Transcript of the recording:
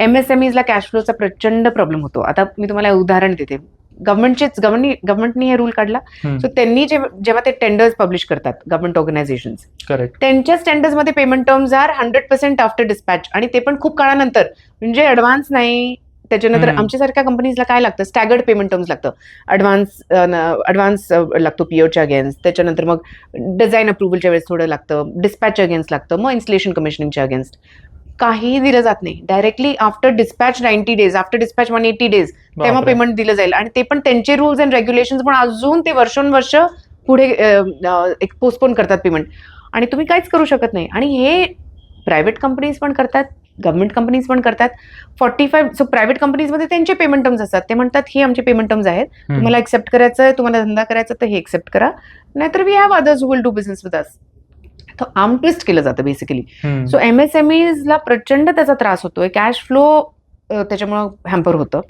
एमएसएमईजला cash फ्लोचा प्रचंड problem होतो. आता मी तुम्हाला उदाहरण देते. गव्हर्नमेंटचेच गव्हर्नमेंट गव्हर्नमेंटने हे रूल काढला. सो त्यांनी जेव्हा ते टेंडर्स पब्लिश करतात गव्हर्नमेंट ऑर्गनायझेशन करेक्ट त्यांच्याच टेंडर्समध्ये payment terms are hundred percent after dispatch आणि ते पण खूप काळानंतर. म्हणजे ऍडव्हान्स नाही. त्याच्यानंतर. आमच्यासारख्या कंपनीजला काय लागतं? स्टॅगर्ड पेमेंट टर्म्स लागतं. ॲडव्हान्स ॲडव्हान्स लागतो पीओच्या अगेन्स्ट त्याच्यानंतर मग डिझाईन अप्रुव्हलच्या वेळेस थोडं लागतं. डिस्पॅच अगेन्स्ट लागतं. मग इन्स्टलेशन कमिशनिंगच्या अगेन्स्ट काही दिलं जात नाही. Directly after dispatch ninety days after dispatch one eighty days तेव्हा पेमेंट दिलं जाईल. आणि ते पण त्यांचे रुल्स अँड रेग्युलेशन पण अजून ते वर्षोनवर्ष पुढे एक पोस्टपोन करतात पेमेंट आणि तुम्ही काहीच करू शकत नाही. आणि हे प्रायव्हेट कंपनीज पण करतात गव्हर्नमेंट कंपनीज पण करतात. फॉर्टी फाईव्ह सो प्रायव्हेट कंपनीजमध्ये त्यांचे पेमेंट टर्म्स असतात. ते म्हणतात ही आमचे पेमेंट टर्म्स आहेत. तुम्हाला एक्सेप्ट करायचं आहे तुम्हाला धंदा करायचा तर हे एक्सेप्ट करा. नाहीतर we have others will do business with us arm twist केलं जातं basically so M S M ला प्रचंड त्याचा त्रास होतोय. कॅश फ्लो त्याच्यामुळं हॅम्पर होतं.